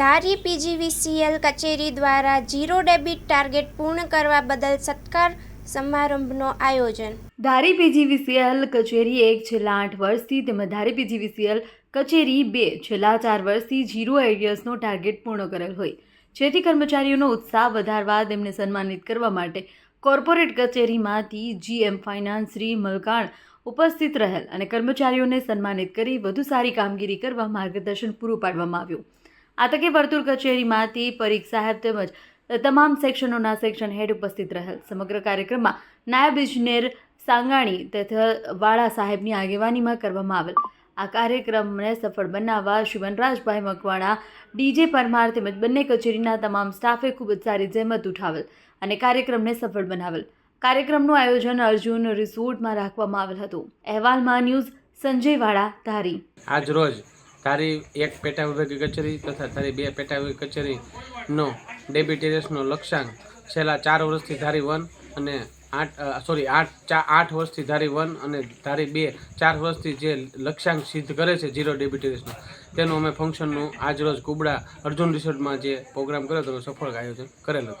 ધારી PGVCL કચેરી દ્વારા zero debit target પૂર્ણ કરવા બદલ સત્કાર સમારંભનો આયોજન. ધારી પીજીવીસીએલ કચેરી એક છેલ્લા આઠ વર્ષથી તેમજ ધારી પીજીવીસીએલ કચેરી બે છેલ્લા ચાર વર્ષથી જીરો એરિયર્સનો ટાર્ગેટ પૂર્ણ કરેલ હોય. જેથી કર્મચારીઓનો ઉત્સાહ વધારવા તેમને સન્માનિત કરવા માટે કોર્પોરેટ કચેરીમાંથી જીએમ ફાઇનાન્સ શ્રી મલકાણ ઉપસ્થિત રહેલ અને કર્મચારીઓને સન્માનિત કરી વધુ સારી કામગીરી કરવા માર્ગદર્શન પૂરું પાડવામાં આવ્યું. આ વર્તુળ કચેરીમાંથી પરીખ સાહેબ તેમજ તમામ સેક્શનોના સેક્શન હેડ ઉપસ્થિત રહેલ. સમગ્ર કાર્યક્રમમાં નાયબ ઇજનેર સાંગાણી તથા વાળા સાહેબની આગેવાનીમાં કરવામાં આવેલ. આ કાર્યક્રમને સફળ બનાવવા શ્રી વનરાજભાઈ મકવાણા, ડીજે પરમાર તેમજ બંને કચેરીના તમામ સ્ટાફે ખૂબ જ સારી જહેમત ઉઠાવેલ અને કાર્યક્રમને સફળ બનાવેલ. કાર્યક્રમનું આયોજન અર્જુન રિસોર્ટમાં રાખવામાં આવેલ હતું. અહેવાલમાં ન્યૂઝ સંજય વાળા ધારી. આજ રોજ તારી એક પેટા વિભાગીય કચેરી તથા તારી બે પેટા વિભાગીય કચેરીનો ડેબિટેરિયસનો લક્ષ્યાંક છેલ્લા ચાર વર્ષથી ધારી વન અને આઠ સોરી આઠ આઠ વર્ષથી ધારી વન અને ધારી બે, ચાર વર્ષથી જે લક્ષ્યાંક સિદ્ધ કરે છે ઝીરો ડેબિટેરિયસનો તેનું અમે ફંક્શનનું આજ રોજ કુબડા અર્જુન રિસોર્ટમાં જે પ્રોગ્રામ કર્યો તેનું સફળ આયોજન કરેલું